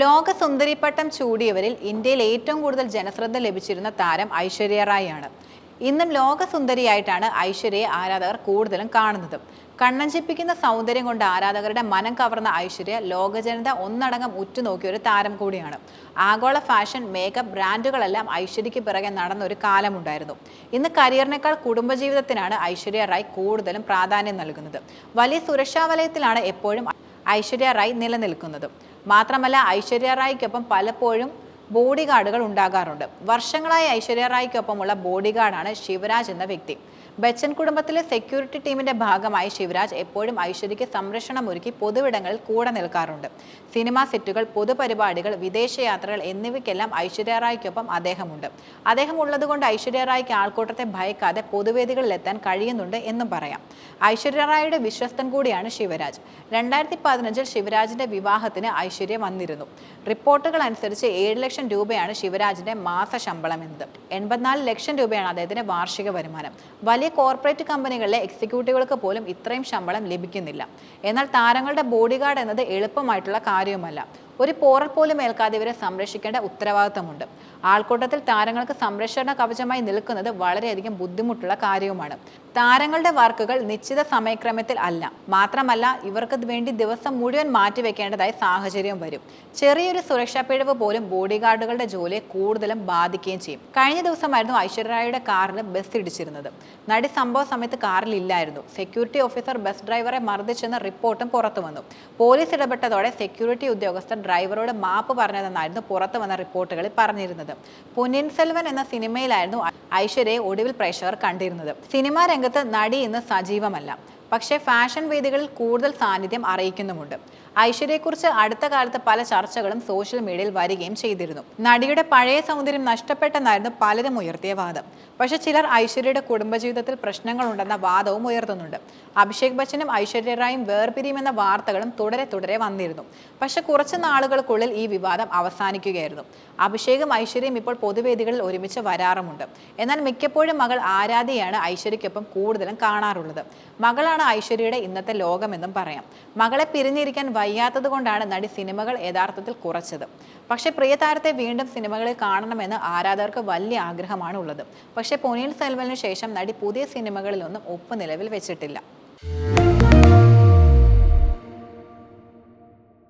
ലോക സുന്ദരിപ്പട്ടം ചൂടിയവരിൽ ഇന്ത്യയിൽ ഏറ്റവും കൂടുതൽ ജനശ്രദ്ധ ലഭിച്ചിരുന്ന താരം ഐശ്വര്യ റായ് ആണ്. ഇന്നും ലോകസുന്ദരിയായിട്ടാണ് ഐശ്വര്യയെ ആരാധകർ കൂടുതലും കാണുന്നത്. കണ്ണഞ്ചിപ്പിക്കുന്ന സൗന്ദര്യം കൊണ്ട് ആരാധകരുടെ മനം കവർന്ന ഐശ്വര്യ ലോകജനത ഒന്നടങ്കം ഉറ്റുനോക്കിയ ഒരു താരം കൂടിയാണ്. ആഗോള ഫാഷൻ മേക്കപ്പ് ബ്രാൻഡുകളെല്ലാം ഐശ്വര്യയ്ക്ക് പിറകെ നടന്ന ഒരു കാലമുണ്ടായിരുന്നു. ഇന്ന് കരിയറിനേക്കാൾ കുടുംബജീവിതത്തിനാണ് ഐശ്വര്യ റായ് കൂടുതലും പ്രാധാന്യം നൽകുന്നത്. വലിയ സുരക്ഷാ വലയത്തിലാണ് എപ്പോഴും ഐശ്വര്യ റായ് നിലനിൽക്കുന്നതും. മാത്രമല്ല ഐശ്വര്യ റായ്ക്കൊപ്പം പലപ്പോഴും ബോഡി ഗാർഡുകൾ ഉണ്ടാകാറുണ്ട്. വർഷങ്ങളായി ഐശ്വര്യ റായ്ക്കൊപ്പമുള്ള ബോഡി ഗാർഡാണ് ശിവരാജ് എന്ന വ്യക്തി. ബച്ചൻ കുടുംബത്തിലെ സെക്യൂരിറ്റി ടീമിന്റെ ഭാഗമായി ശിവരാജ് എപ്പോഴും ഐശ്വര്യയ്ക്ക് സംരക്ഷണം ഒരുക്കി പൊതുവിടങ്ങളിൽ കൂടെ നിൽക്കാറുണ്ട്. സിനിമാ സെറ്റുകൾ പൊതുപരിപാടികൾ വിദേശയാത്രകൾ എന്നിവയ്ക്കെല്ലാം ഐശ്വര്യ റായ്ക്കൊപ്പം അദ്ദേഹമുണ്ട്. അദ്ദേഹം ഉള്ളതുകൊണ്ട് ഐശ്വര്യ റായ്ക്ക് ആൾക്കൂട്ടത്തെ ഭയക്കാതെ പൊതുവേദികളിൽ എത്താൻ കഴിയുന്നുണ്ട് എന്നും പറയാം. ഐശ്വര്യ റായുടെ വിശ്വസ്തൻ കൂടിയാണ് ശിവരാജ്. രണ്ടായിരത്തി പതിനഞ്ചിൽ ശിവരാജിന്റെ വിവാഹത്തിന് ഐശ്വര്യ വന്നിരുന്നു. റിപ്പോർട്ടുകൾ അനുസരിച്ച് ഏഴ് രൂപയാണ് ശിവരാജിന്റെ മാസ ശമ്പളം എന്നത്. എൺപത്തിനാല് ലക്ഷം രൂപയാണ് അദ്ദേഹത്തിന്റെ വാർഷിക വരുമാനം. വലിയ കോർപ്പറേറ്റ് കമ്പനികളിലെ എക്സിക്യൂട്ടീവുകൾക്ക് പോലും ഇത്രയും ശമ്പളം ലഭിക്കുന്നില്ല. എന്നാൽ താരങ്ങളുടെ ബോഡിഗാർഡ് എന്നത് എളുപ്പമായിട്ടുള്ള കാര്യവുമല്ല. ഒരു പോറൽ പോലും ഏൽക്കാതെ ഇവരെ സംരക്ഷിക്കേണ്ട ഉത്തരവാദിത്തമുണ്ട്. ആൾക്കൂട്ടത്തിൽ താരങ്ങൾക്ക് സംരക്ഷണ കവചമായി നിൽക്കുന്നത് വളരെയധികം ബുദ്ധിമുട്ടുള്ള കാര്യവുമാണ്. താരങ്ങളുടെ വർക്കുകൾ നിശ്ചിത സമയക്രമത്തിൽ അല്ല. മാത്രമല്ല ഇവർക്ക് വേണ്ടി ദിവസം മുഴുവൻ മാറ്റിവെക്കേണ്ടതായ സാഹചര്യം വരും. ചെറിയൊരു സുരക്ഷാ പിഴവ് പോലും ബോഡി ഗാർഡുകളുടെ ജോലിയെ കൂടുതലും ബാധിക്കുകയും ചെയ്യും. കഴിഞ്ഞ ദിവസമായിരുന്നു ഐശ്വര്യയുടെ കാറിൽ ബസ് ഇടിച്ചിരുന്നത്. നടി സംഭവ സമയത്ത് കാറിൽ ഇല്ലായിരുന്നു. സെക്യൂരിറ്റി ഓഫീസർ ബസ് ഡ്രൈവറെ മർദ്ദിച്ചെന്ന റിപ്പോർട്ടും പുറത്തു വന്നു പോലീസ് ഇടപെട്ടതോടെ സെക്യൂരിറ്റി ഉദ്യോഗസ്ഥർ ഡ്രൈവറോട് മാപ്പ് പറഞ്ഞതെന്നായിരുന്നു പുറത്തു വന്ന റിപ്പോർട്ടുകളിൽ പറഞ്ഞിരുന്നത്. പൊന്നിൻ സെൽവൻ എന്ന സിനിമയിലായിരുന്നു ഐശ്വര്യയെ ഒടുവിൽ പ്രേക്ഷകർ കണ്ടിരുന്നത്. സിനിമാ രംഗത്ത് നടി ഇന്ന് സജീവമല്ല. പക്ഷേ ഫാഷൻ വേദികളിൽ കൂടുതൽ സാന്നിധ്യം അറിയിക്കുന്നുമുണ്ട്. ഐശ്വര്യയെക്കുറിച്ച് അടുത്ത കാലത്ത് പല ചർച്ചകളും സോഷ്യൽ മീഡിയയിൽ വരികയും ചെയ്തിരുന്നു. നടിയുടെ പഴയ സൗന്ദര്യം നഷ്ടപ്പെട്ടെന്നായിരുന്നു പലരും ഉയർത്തിയ വാദം. പക്ഷേ ചിലർ ഐശ്വര്യയുടെ കുടുംബജീവിതത്തിൽ പ്രശ്നങ്ങളുണ്ടെന്ന വാദവും ഉയർത്തുന്നുണ്ട്. അഭിഷേക് ബച്ചനും ഐശ്വര്യ റായും വേർപിരിയുമെന്ന വാർത്തകളും തുടരെ തുടരെ വന്നിരുന്നു. പക്ഷെ കുറച്ച് നാളുകൾക്കുള്ളിൽ ഈ വിവാദം അവസാനിക്കുകയായിരുന്നു. അഭിഷേകും ഐശ്വര്യയും ഇപ്പോൾ പൊതുവേദികളിൽ ഒരുമിച്ച് വരാറുമുണ്ട്. എന്നാൽ മിക്കപ്പോഴും മകൾ ആരാധ്യയാണ് ഐശ്വര്യയ്ക്കൊപ്പം കൂടുതലും കാണാറുള്ളത്. മകളാണ് ഐശ്വര്യയുടെ ഇന്നത്തെ ലോകമെന്നും പറയാം. മകളെ പിരിഞ്ഞിരിക്കാൻ വയ്യാത്തത് കൊണ്ടാണ് നടി സിനിമകൾ യഥാർത്ഥത്തിൽ കുറച്ചത്. പക്ഷെ പ്രിയതാരത്തെ വീണ്ടും സിനിമകളിൽ കാണണമെന്ന് ആരാധകർക്ക് വലിയ ആഗ്രഹമാണ് ഉള്ളത് പക്ഷേ പൊന്നിയിൻ സെൽവലിന് ശേഷം നടി പുതിയ സിനിമകളിലൊന്നും ഒപ്പ് നിലവിൽ വെച്ചിട്ടില്ല.